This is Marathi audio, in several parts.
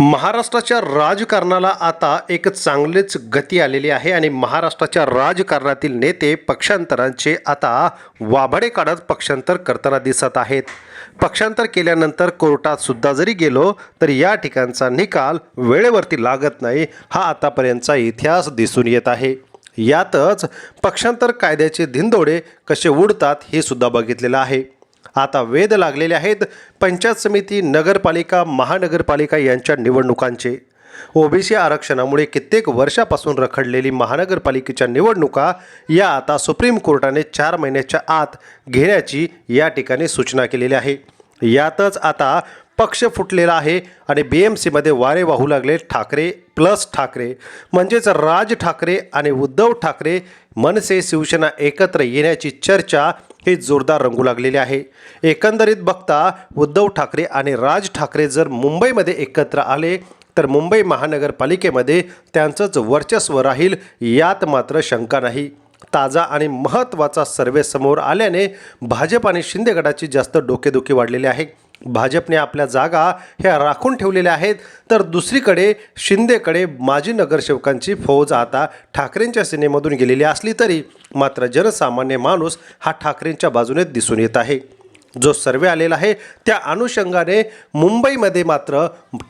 महाराष्ट्राच्या राजकारणाला आता एक चांगलीच गती आलेली आहे आणि महाराष्ट्राच्या राजकारणातील नेते पक्षांतरांचे आता वाभाडे काढत पक्षांतर करताना दिसत आहेत. पक्षांतर केल्यानंतर कोर्टात सुद्धा जरी गेलो तर या ठिकाणचा निकाल वेळेवरती लागत नाही हा आतापर्यंतचा इतिहास दिसून येत आहे. यातच पक्षांतर कायद्याचे धिंदोडे कसे उडतात हे सुद्धा बघितलेलं आहे. आता वेध लागलेले आहेत. पंचायत समिती नगरपालिका महानगरपालिका यांच्या निवडणुकांचे. ओबीसी आरक्षणामुळे कित्येक वर्षापासून रखडलेली महानगरपालिकेच्या निवडणुका या आता सुप्रीम कोर्टाने चार महिन्याच्या आत घेण्याची या ठिकाणी सूचना केलेली आहे. यातच आता पक्ष फुटलेला आहे आणि बी एम सीमध्ये वारे वाहू लागले ठाकरे प्लस ठाकरे. म्हणजेच राज ठाकरे आणि उद्धव ठाकरे मनसे शिवसेना एकत्र येण्याची चर्चा ही जोरदार रंगू लागलेली आहे. एकंदरीत बघता उद्धव ठाकरे आणि राज ठाकरे जर मुंबईमध्ये एकत्र आले तर मुंबई महानगरपालिकेमध्ये त्यांचंच वर्चस्व राहील यात मात्र शंका नाही. ताजा आणि महत्त्वाचा सर्वे समोर आल्याने भाजप आणि शिंदे गटाची जास्त डोकेदुखी वाढलेली आहे. भाजपने आपल्या जागा ह्या राखून ठेवलेल्या आहेत. तर दुसरीकडे शिंदेकडे माजी नगरसेवकांची फौज आता ठाकरेंच्या सेनेमधून गेलेली असली तरी मात्र जनसामान्य माणूस हा ठाकरेंच्या बाजूने दिसून येत आहे. जो सर्वे आलेला आहे त्या अनुषंगाने मुंबईमध्ये मात्र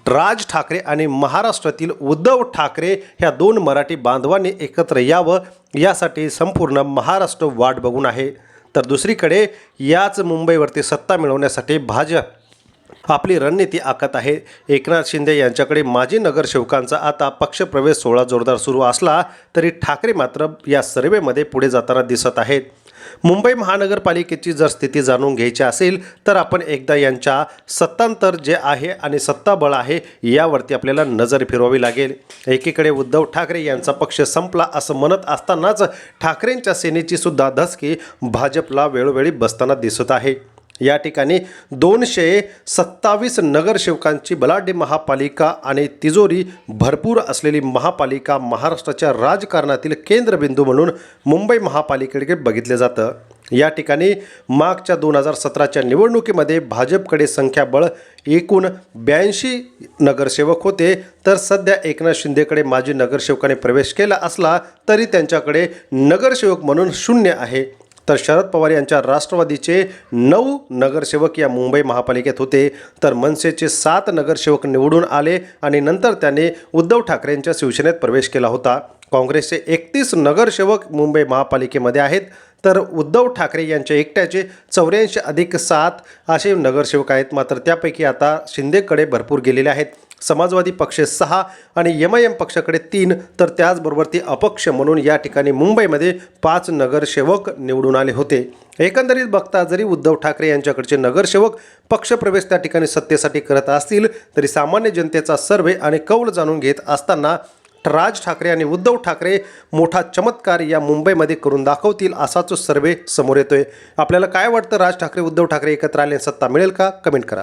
राज ठाकरे आणि महाराष्ट्रातील उद्धव ठाकरे ह्या दोन मराठी बांधवांनी एकत्र यावं यासाठी संपूर्ण महाराष्ट्र वाट बघून आहे. तर दुसरीकडे याच मुंबईवरती सत्ता मिळवण्यासाठी भाजप आपली रणनीती आखत आहे. एकनाथ शिंदे यांच्याकडे माजी नगरसेवकांचा आता पक्षप्रवेश सोहळा जोरदार सुरू असला तरी ठाकरे मात्र या सर्वेमध्ये पुढे जाताना दिसत आहेत. मुंबई महानगरपालिकेची जर स्थिती जाणून घ्यायची असेल तर आपण एकदा यांच्या सत्तांतर जे आहे आणि सत्ताबळ आहे यावरती आपल्याला नजर फिरवावी लागेल. एकीकडे उद्धव ठाकरे यांचा पक्ष संपला असं म्हणत असतानाच ठाकरेंच्या सेनेची सुद्धा धसकी भाजपला वेळोवेळी बसताना दिसत आहे. या ठिकाणी दोनशे सत्तावीस नगरसेवकांची बलाढ्य महापालिका आणि तिजोरी भरपूर असलेली महापालिका महाराष्ट्राच्या राजकारणातील केंद्रबिंदू म्हणून मुंबई महापालिकेकडे बघितले जातं. या ठिकाणी मागच्या दोन हजार सतराच्या निवडणुकीमध्ये भाजपकडे संख्याबळ एकूण ब्याऐंशी नगरसेवक होते. तर सध्या एकनाथ शिंदेकडे माजी नगरसेवकाने प्रवेश केला असला तरी त्यांच्याकडे नगरसेवक म्हणून शून्य आहे. तर शरद पवार यांच्या राष्ट्रवादीचे नऊ नगरसेवक या मुंबई महापालिकेत होते. तर मनसेचे सात नगरसेवक निवडून आले आणि नंतर त्याने उद्धव ठाकरेंच्या शिवसेनेत प्रवेश केला होता. काँग्रेसचे एकतीस नगरसेवक मुंबई महापालिकेमध्ये आहेत. तर उद्धव ठाकरे यांच्या एकट्याचे चौऱ्याऐंशी अधिक सात असे नगरसेवक आहेत. मात्र त्यापैकी आता शिंदेकडे भरपूर गेलेले आहेत. समाजवादी पक्ष सहा आणि एम आय एम पक्षाकडे तीन तर त्याचबरोबर ते अपक्ष म्हणून या ठिकाणी मुंबईमध्ये पाच नगरसेवक निवडून आले होते. एकंदरीत बघता जरी उद्धव ठाकरे यांच्याकडचे नगरसेवक पक्षप्रवेश त्या ठिकाणी सत्तेसाठी करत असतील तरी सामान्य जनतेचा सर्वे आणि कौल जाणून घेत असताना राज ठाकरे आणि उद्धव ठाकरे मोठा चमत्कार या मुंबईमध्ये करून दाखवतील असाच सर्वे समोर येतोय. आपल्याला काय वाटतं? राज ठाकरे उद्धव ठाकरे एकत्र आले सत्ता मिळेल का? कमेंट करा.